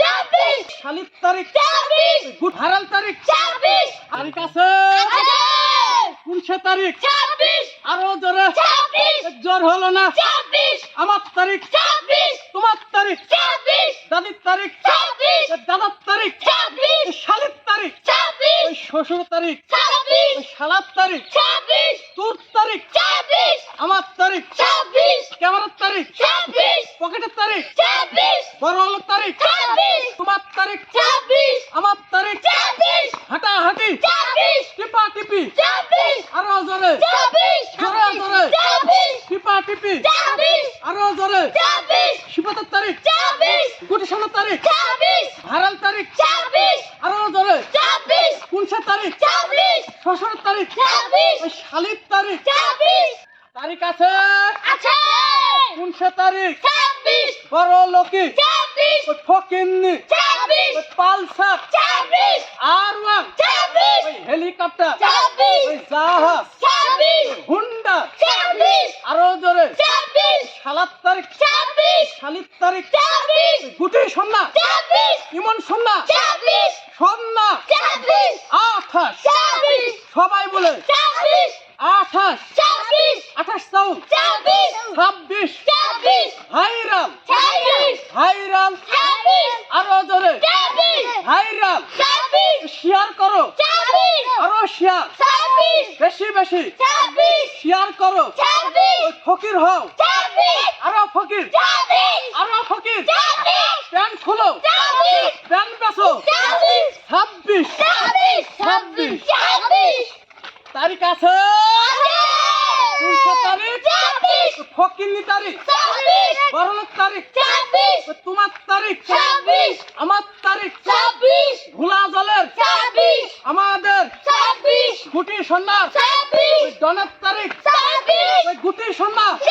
ছাব্বিশ শালির তারিখ গুড হারাল তারিখ তারিখ আছে কোন তারিখ আরও জোরে জ্বর হলো না আমার তারিখ তোমার তারিখ দাদির তারিখ দাদার তারিখ শালির তারিখ শ্বশুর তারিখ শালার তারিখ তোর তারিখ আমার তারিখ ক্যামেরার তারিখ পকেটের তারিখ আলোর তারিখ ছাব্বিশ তোমার তারিখ ছাব্বিশ আমার তারিখ ছাব্বিশ হাঁটাহাঁটি ছাব্বিশ টিপা টিপি ছাব্বিশ আরও জোরে ছাব্বিশ জোরে জোরে ছাব্বিশ টিপা টিপি ছাব্বিশ আরও জোরে ছাব্বিশ শিবতের তারিখ ছাব্বিশ কোটি সালের তারিখ ছাব্বিশ হারাল তারিখ ছাব্বিশ আরও জোরে ছাব্বিশ কোন তারিখ ছাব্বিশ শ্বশুর তারিখ ছাব্বিশ শালির তারিখ ছাব্বিশ তারিখ আছে আছে সে তারিখ ছাব্বিশ বড় লোকি ছাব্বিশ। ফকিন্নি। ছাব্বিশ। পালসার। ছাব্বিশ। R one. ছাব্বিশ। হেলিকপ্টার। ছাব্বিশ। জাহাজ। ছাব্বিশ। হুন্ডা। ছাব্বিশ। আরও জোরে। ছাব্বিশ। শালার তারিখ। ছাব্বিশ। শালির তারিখ। ছাব্বিশ। গুটি সন্না। ছাব্বিশ। ইমন সন্না। ছাব্বিশ। সন্না। ছাব্বিশ। আঠাশ। ছাব্বিশ। সবাই বলে। ছাব্বিশ। আঠাশ। ছাব্বিশ। আঠাশ চাউল। ছাব্বিশ। ছাব্বিশ। ছাব্বিশ। ছাব্বিশ ভাইরাল। আরও জোরে। ভাইরাল। শেয়ার করো। আরও শেয়ার। বেশি বেশি। শেয়ার করো। ফকির হও। আরও ফকির। আরও ফকির। প্যান্ট খুলো। প্যান্ট বেচো ছাব্বিশ। ছাব্বিশ। তারিখ আছে। তারিখ। ফকিরনি তারিখ। ছাব্বিশ। তারিখ। তোমার তারিখ। আমার তারিখ। ভোলা জলের। আমাদের। গুটি ওই ডনের তারিখ। গুটি সন্ন্যাস